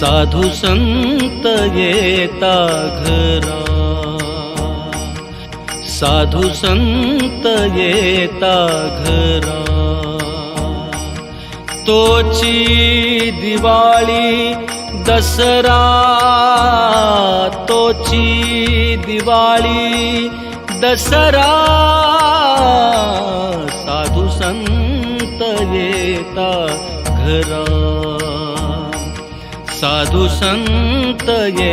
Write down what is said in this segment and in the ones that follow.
साधू संत येता घरा. साधू संत येता घरा. तोची दिवाळी दसरा. तोची दिवाळी दसरा. साधू संत येता घरा. साधु सन्तरा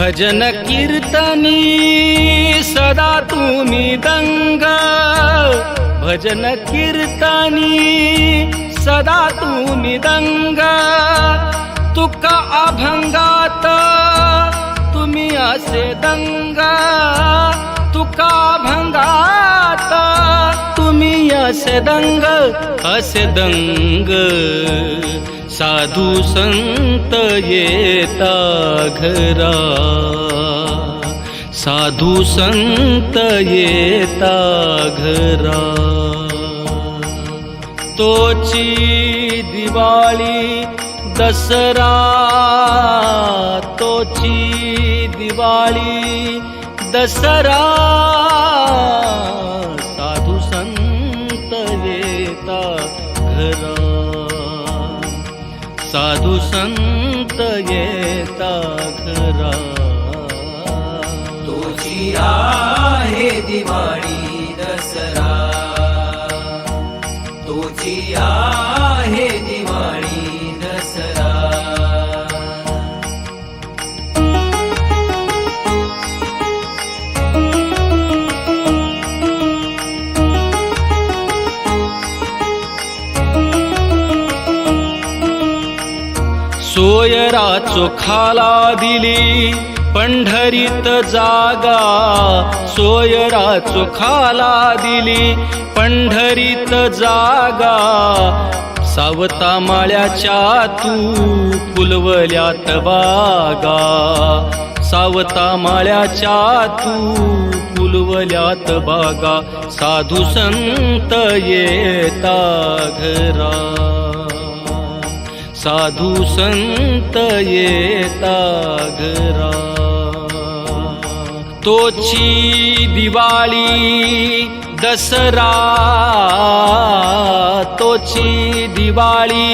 भजन कीर्तनी सदा तुम्ही दंग. भजन कीर्तनी सदा तुम्ही दंग. तुका अभंगात तुम्ही असे दंग. तुका अभंगात असे दंग असे दंग। साधू संत येता घरा। साधू संत येता घरा। तोची दिवाळी दसरा। तोची दिवाळी दसरा। साधू संत येता घरा तुझी आहे दिवाळी दसरा. तुझी आहे दिवाळी सोयरा चोखाला दिली पंढरीत जागा. सोयरा चोखाला दिली पंढरीत जागा. सावता माळ्याच्या तू फुलवल्यात बागा सावता माळ्याच्या तू फुलवल्यात बागा साधू संत येता घरा. साधू संत येता घरा तोची दिवाळी दसरा। तोची दिवाळी